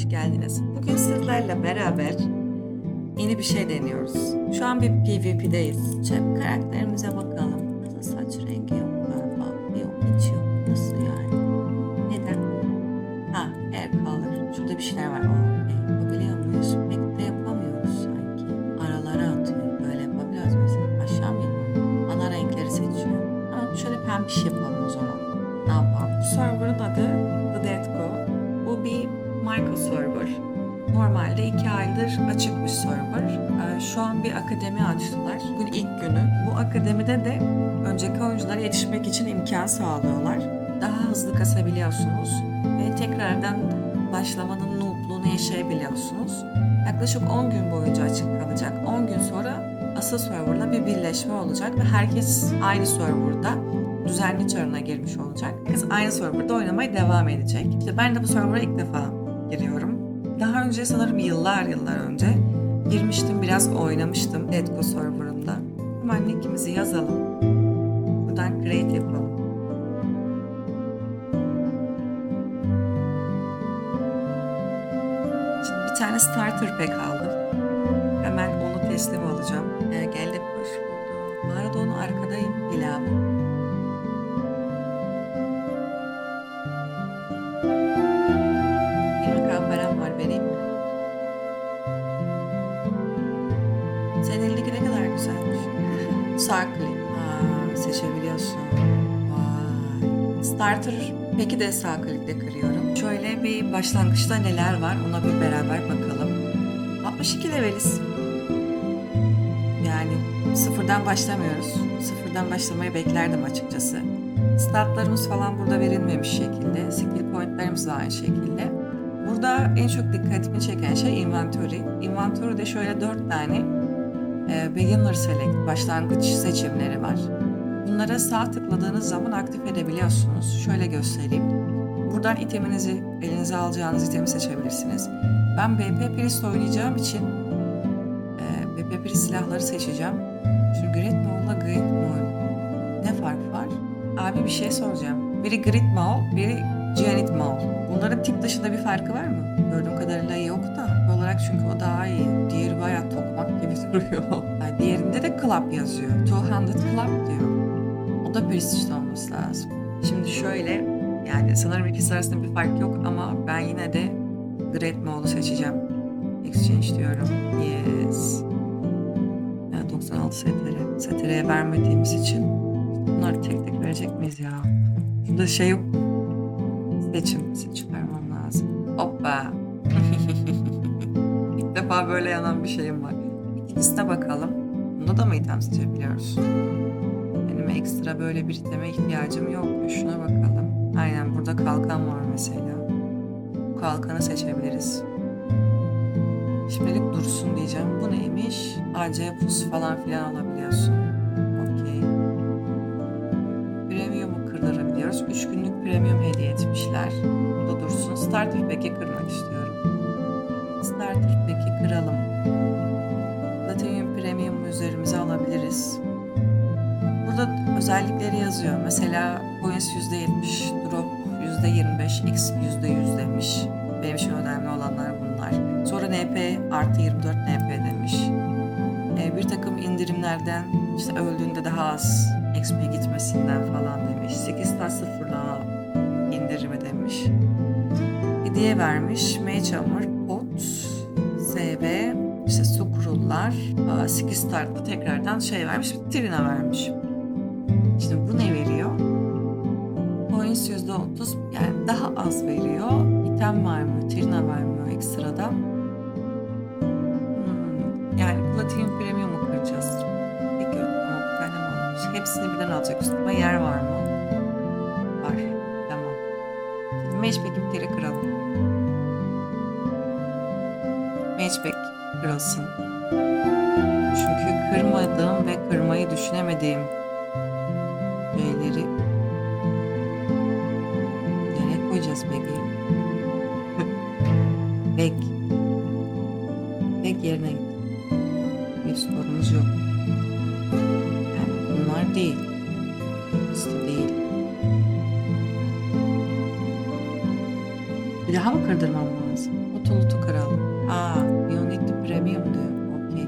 hoş geldiniz. Bugün sizlerle beraber yeni bir şey deniyoruz. Şu an bir PvP'deyiz. Cep karakterimize bakalım. Nasıl saç rengi yok galiba. Yok hiç yok. Nasıl yani? Neden? Ha, air color. Şurada bir şeyler var. Akademide de önceki oyunculara yetişmek için imkan sağlıyorlar. Daha hızlı kasabiliyorsunuz ve tekrardan başlamanın noobluğunu yaşayabiliyorsunuz. Yaklaşık 10 gün boyunca açık kalacak. 10 gün sonra asıl serverla bir birleşme olacak ve herkes aynı serverda düzenli çarına girmiş olacak. Herkes aynı serverda oynamaya devam edecek. İşte ben de bu server'a ilk defa giriyorum. Daha önce sanırım yıllar yıllar önce girmiştim, biraz oynamıştım Edco serverında. Linkimizi yazalım. Buradan create yapalım. Şimdi bir tane starter pack aldım. Hemen onu teslim alacağım. Ee, geldim hoş buldum. Maradona arkadayım ilave. Starter peki de sağ klikle kırıyorum. Şöyle bir başlangıçta neler var ona bir beraber bakalım. 62 leveliz. Yani sıfırdan başlamıyoruz. Sıfırdan başlamayı beklerdim açıkçası. Statlarımız falan burada verilmemiş şekilde. Skill pointlerimiz de aynı şekilde. Burada en çok dikkatimi çeken şey inventory. Inventory'de şöyle dört tane e, beginner select, başlangıç seçimleri var. Bunlara sağ tıkladığınız zaman aktif edebiliyorsunuz. Şöyle göstereyim. Buradan iteminizi, elinize alacağınız itemi seçebilirsiniz. Ben BP Priest oynayacağım için e, BP Priest silahları seçeceğim. Şu Great Maul'la Great Maul ne fark var? Abi bir şey soracağım. Biri Great Maul, biri Giant Maul. Bunların tip dışında bir farkı var mı? Gördüğüm kadarıyla yok da. Olarak çünkü o daha iyi. Diğeri bayağı tokmak gibi duruyor. Yani diğerinde de Club yazıyor. 200 Club diyor. O da Prestige olması lazım. Şimdi şöyle yani sanırım ikisi arasında bir fark yok ama ben yine de Great Maul'u seçeceğim. Exchange diyorum. Yes. Ya 96 STR. STR'ye vermediğimiz için bunları tek tek verecek miyiz ya? Burada şey yok. Seçim. Seçim vermem lazım. Hoppa. İlk defa böyle yanan bir şeyim var. İkincisine bakalım. Bunda da mı item seçebiliyoruz? Benim ekstra böyle bir iteme ihtiyacım yok. Şuna bakalım. Aynen burada kalkan var mesela. Bu kalkanı seçebiliriz. Şimdilik dursun diyeceğim. Bu neymiş? AC pus falan filan alabiliyorsun. Okey. Premium'u kırdırabiliyoruz. 3 günlük premium hediye etmişler. Bu dursun. Starter Pack'i kırmak istiyorum. Starter Pack'i kıralım. Platinum Premium üzerimize alabiliriz. Burada özellikleri yazıyor. Mesela points %70, drop %25, x %100 demiş. Benim için önemli olanlar bunlar. Sonra NP artı 24 NP demiş. Ee, bir takım indirimlerden işte öldüğünde daha az XP gitmesinden falan demiş. 8 taş sıfırla indirimi demiş. Hediye vermiş. Mage Armor, Pot, SB, işte Sukrullar, 8 startlı tekrardan şey vermiş. Trina vermiş. Points %30 yani daha az veriyor. İtem vermiyor, Trina vermiyor ekstradan. Hmm, yani Platinum Premium'u kıracağız. Peki ama bir tane mi? Hepsini birden alacak üstüme yer var mı? Var. Tamam. Şimdi Matchback'i bir kere kıralım. Matchback kırılsın. Çünkü kırmadığım ve kırmayı düşünemediğim değil. Liste değil. Bir daha mı kırdırmam lazım? Otolutu kıralım. Aa, you need the premium diyor. Okey.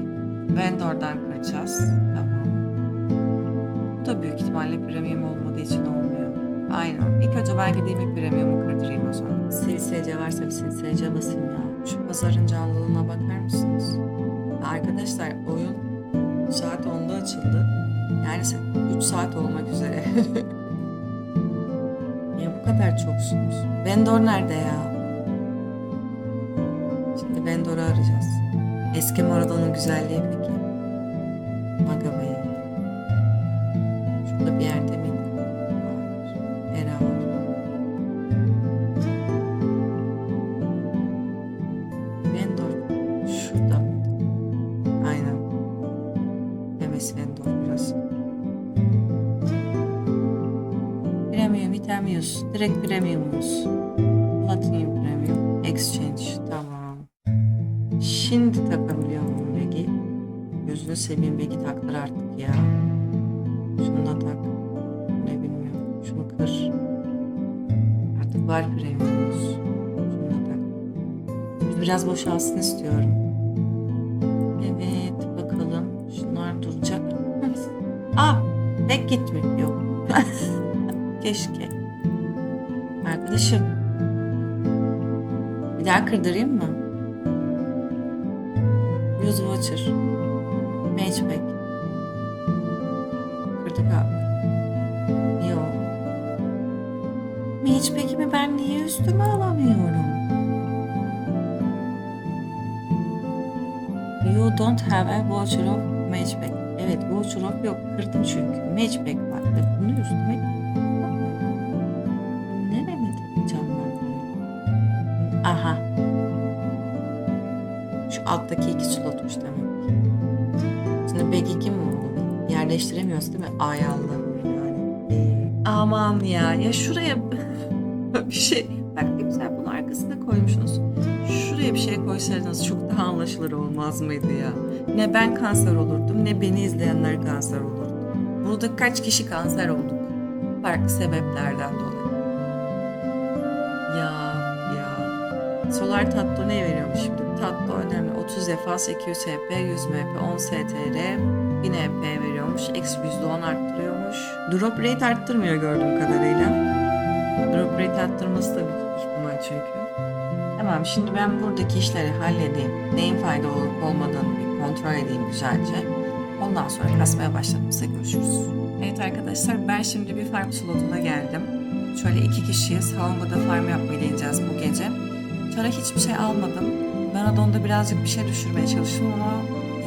Vendor'dan kıracağız. Tamam. Bu da büyük ihtimalle premium olmadığı için olmuyor. Aynen. İlk önce ben gideyim bir premium'u kırdırayım o zaman. Silsece varsa bir silsece basayım ya. Şu pazarın canlılığına bakar mısınız? Arkadaşlar oyun saat 10'da açıldı. Yani 3 saat olmak üzere. Niye bu kadar çoksunuz? Vendor nerede ya? Şimdi Vendor'u arayacağız. Eski Maradona'nın güzelliği peki? Maga İtemiyoruz. Direkt premiumuz. Platinum Premium. Exchange. Tamam. Şimdi takabiliyor muyum Begi? Gözünü seveyim Begi taktır artık ya. Şunu da tak. Ne bilmiyorum. Şunu kır. Artık var premiumumuz. Şunu da tak. Şimdi biraz boşalsın istiyorum. Evet bakalım. Şunlar duracak. ah pek gitmiyor. Keşke. Arkadaşım. Bir daha kırdırayım mı? Use voucher. Matchback. Kırdık abi. Yok. Matchback'imi ben niye üstüme alamıyorum? You don't have a voucher of matchback. Evet voucher of yok. Kırdım çünkü. Matchback var. Ve bunu üstüme alttaki iki slotmuş demek. Şimdi 2 mi oldu? Yerleştiremiyoruz değil mi? Ay Allah'ım yani. Aman ya. Ya şuraya bir şey. Bak ne güzel bunu arkasına koymuşsunuz. Şuraya bir şey koysaydınız çok daha anlaşılır olmaz mıydı ya? Ne ben kanser olurdum ne beni izleyenler kanser olurdu. Burada kaç kişi kanser olduk? Farklı sebeplerden dolayı. Ya ya. Solar tatlı ne önemli. 30 defa 800 HP, 100 MP, 10 STR, 1000 EP veriyormuş. Eksi %10 arttırıyormuş. Drop rate arttırmıyor gördüğüm kadarıyla. Drop rate arttırması da bir ihtimal çünkü. Tamam şimdi ben buradaki işleri halledeyim. Neyin fayda olup olmadığını bir kontrol edeyim güzelce. Ondan sonra kasmaya başladığımızda görüşürüz. Evet arkadaşlar ben şimdi bir farm slotuna geldim. Şöyle iki kişiyiz. Havanga'da farm yapmayı deneyeceğiz bu gece. Çara hiçbir şey almadım. Maradon'da birazcık bir şey düşürmeye çalıştım ama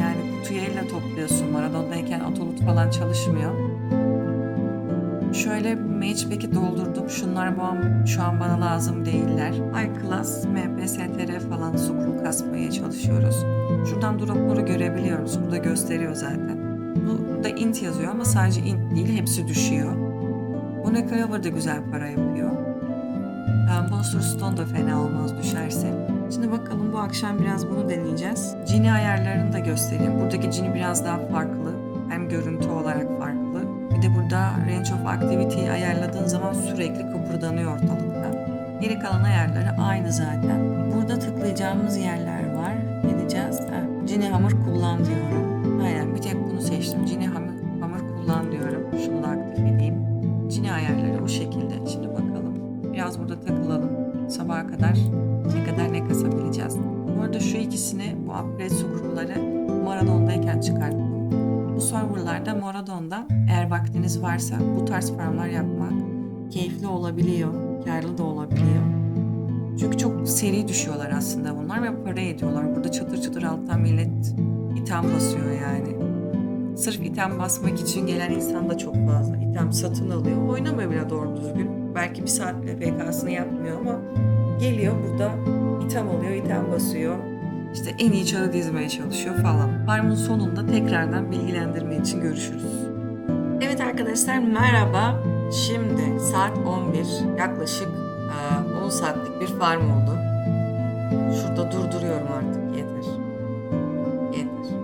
yani kutuyu elle topluyorsun. Maradon'dayken otolut falan çalışmıyor. Şöyle matchback'i doldurdum. Şunlar bu an, şu an bana lazım değiller. iClass, MPSTR falan sukru kasmaya çalışıyoruz. Şuradan dropları görebiliyoruz. Burada gösteriyor zaten. Burada int yazıyor ama sadece int değil hepsi düşüyor. Bu ne Clover da güzel para yapıyor. Um, Monster Stone da fena olmaz düşerse. Şimdi bakalım bu akşam biraz bunu deneyeceğiz. Cini ayarlarını da göstereyim. Buradaki cini biraz daha farklı. Hem görüntü olarak farklı. Bir de burada Range of Activity'yi ayarladığın zaman sürekli kıpırdanıyor ortalıkta. Geri kalan ayarları aynı zaten. Burada tıklayacağımız yerler var. Ne diyeceğiz? Ha, Cini hamur kullan diyorum. Aynen bir tek bunu seçtim. Cini hamur, hamur kullan diyorum. Şunu da aktif edeyim. Cini ayarları o şekilde. Şimdi bakalım. Biraz burada takılalım. Sabaha kadar ne kasabileceğiz. Bu arada şu ikisini bu upgrade sukurları Maradon'dayken çıkarttım. Bu serverlarda Maradon'da eğer vaktiniz varsa bu tarz farmlar yapmak keyifli olabiliyor, karlı da olabiliyor. Çünkü çok seri düşüyorlar aslında bunlar ve para ediyorlar. Burada çatır çatır alttan millet item basıyor yani. Sırf item basmak için gelen insan da çok fazla. İtem satın alıyor. Oynamıyor bile doğru düzgün. Belki bir saat PK'sını yapmıyor ama geliyor burada item alıyor, item basıyor. İşte en iyi çarı dizmeye çalışıyor falan. Farmın sonunda tekrardan bilgilendirme için görüşürüz. Evet arkadaşlar merhaba. Şimdi saat 11 yaklaşık eee, 10 saatlik bir farm oldu. Şurada durduruyorum artık yeter. Yeter.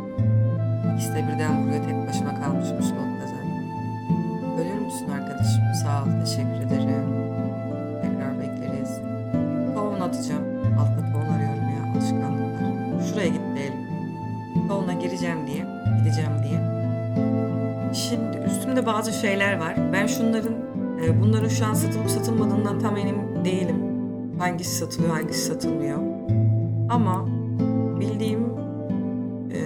De birden vuruyor Üstümde bazı şeyler var. Ben şunların, e, bunların şu an satılıp satılmadığından tam emin değilim. Hangisi satılıyor, hangisi satılmıyor. Ama bildiğim e,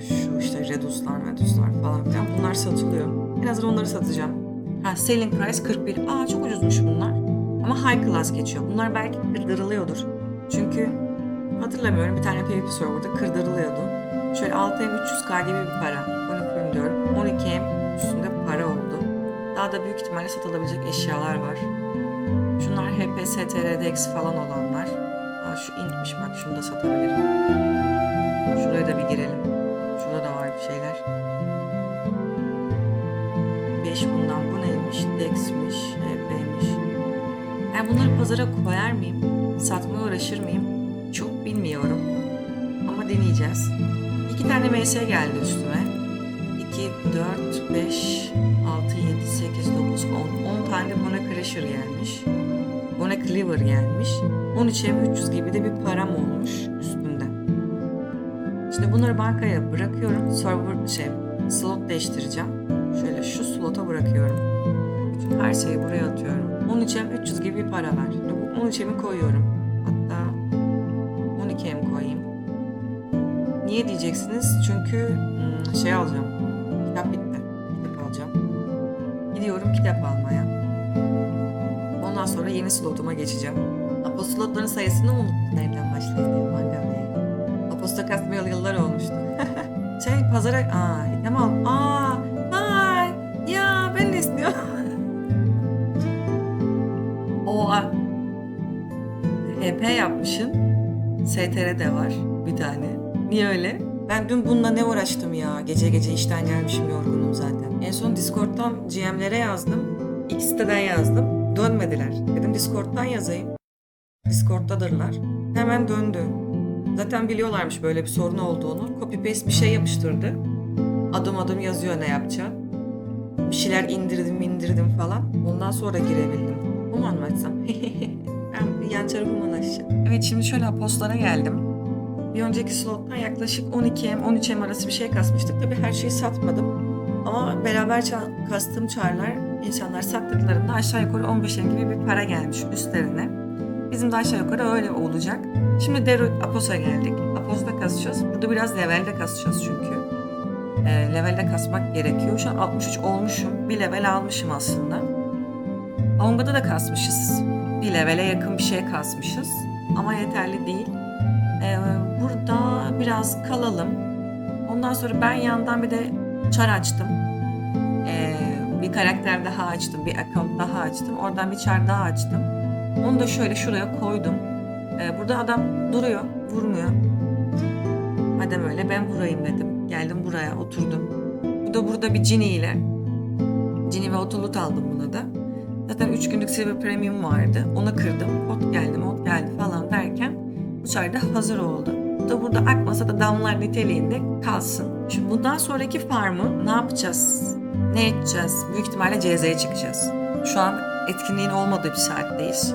şu işte Redus'lar, Medus'lar falan filan bunlar satılıyor. En azından onları satacağım. Ha, selling price 41. Aa çok ucuzmuş bunlar. Ama high class geçiyor. Bunlar belki kırdırılıyordur. Çünkü hatırlamıyorum bir tane PvP serverda kırdırılıyordu. Şöyle 6300k gibi bir para. Bunu diyorum. 12M üstünde. Da büyük ihtimalle satılabilecek eşyalar var. Şunlar HPS, TRDX falan olanlar. Aa, şu intmiş bak şunu da satabilirim. Şuraya da bir girelim. Şurada da var bir şeyler. 5 bundan bu neymiş? Dex'miş, HP'miş. Yani bunları pazara koyar mıyım? Satmaya uğraşır mıyım? Çok bilmiyorum. Ama deneyeceğiz. İki tane MS geldi üstüme. 2, 4, 5, 6, 7, 8, 9, 10. 10 tane Bona Crusher gelmiş. Bona Cleaver gelmiş. 13 ev 300 gibi de bir param olmuş üstünde. Şimdi bunları bankaya bırakıyorum. Server şey, slot değiştireceğim. Şöyle şu slota bırakıyorum. Bütün her şeyi buraya atıyorum. 13 ev 300 gibi bir para var. Şimdi bu 13 evi koyuyorum. Hatta 12 ev koyayım. Niye diyeceksiniz? Çünkü hmm, şey alacağım. Kitap bitti. Kitap almaya. Ondan sonra yeni slotuma geçeceğim. Apo slotların sayısını unuttum. Nereden başlayayım? Mangal Aposta kasmayalı yıllar olmuştu. şey pazara... Aa item al. Aa ay ya ben de istiyorum. Oha. EP yapmışsın. STR de var bir tane. Niye öyle? Ben dün bununla ne uğraştım ya? Gece gece işten gelmişim yorgunum zaten. En son Discord'dan GM'lere yazdım. İki siteden yazdım. Dönmediler. Dedim Discord'dan yazayım. Discord'dadırlar. Hemen döndü. Zaten biliyorlarmış böyle bir sorun olduğunu. Copy paste bir şey yapıştırdı. Adım adım yazıyor ne yapacağım. Bir şeyler indirdim indirdim falan. Ondan sonra girebildim. Bunu anlatsam. ben yan tarafımı açacağım. Evet şimdi şöyle apostlara geldim. Bir önceki slottan yaklaşık 12M 13M arası bir şey kasmıştık. Tabii her şeyi satmadım. Ama beraber ça- kastığım çarlar insanlar sattıklarında aşağı yukarı 15M gibi bir para gelmiş üstlerine. Bizim de aşağı yukarı öyle olacak. Şimdi Dero Apos'a geldik. Apos'ta kasacağız. Burada biraz levelde kasacağız çünkü. E, levelde kasmak gerekiyor. Şu an 63 olmuşum. Bir level almışım aslında. Onga'da da kasmışız. Bir levele yakın bir şey kasmışız. Ama yeterli değil. Ee, burada biraz kalalım. Ondan sonra ben yandan bir de çar açtım. Ee, bir karakter daha açtım. Bir account daha açtım. Oradan bir çar daha açtım. Onu da şöyle şuraya koydum. Ee, burada adam duruyor. Vurmuyor. Madem öyle ben vurayım dedim. Geldim buraya oturdum. Bu da burada bir Cini ile. Cini ve otolut aldım buna da. Zaten 3 günlük Silver Premium vardı. Onu kırdım. Hot geldi, mod geldi falan derken bu çay da hazır oldu. Da burada akmasa da damlar niteliğinde kalsın. Şimdi bundan sonraki farmı ne yapacağız? Ne edeceğiz? Büyük ihtimalle CZ'ye çıkacağız. Şu an etkinliğin olmadığı bir saatteyiz.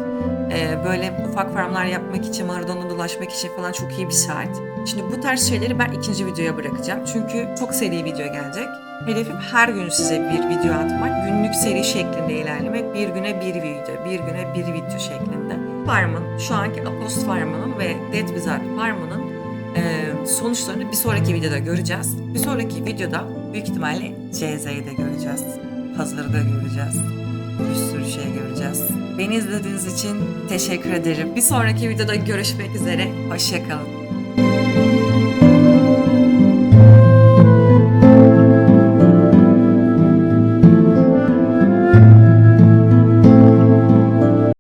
Ee, böyle ufak farmlar yapmak için, Maradona dolaşmak için falan çok iyi bir saat. Şimdi bu tarz şeyleri ben ikinci videoya bırakacağım. Çünkü çok seri video gelecek. Hedefim her gün size bir video atmak, günlük seri şeklinde ilerlemek, bir güne bir video, bir güne bir video şeklinde. Farm'ın, şu anki Apost Farm'ının ve Dead Wizard Farm'ının e, sonuçlarını bir sonraki videoda göreceğiz. Bir sonraki videoda büyük ihtimalle CZ'yi de göreceğiz. Puzzle'ları da göreceğiz. Bir sürü şey göreceğiz. Beni izlediğiniz için teşekkür ederim. Bir sonraki videoda görüşmek üzere. Hoşçakalın.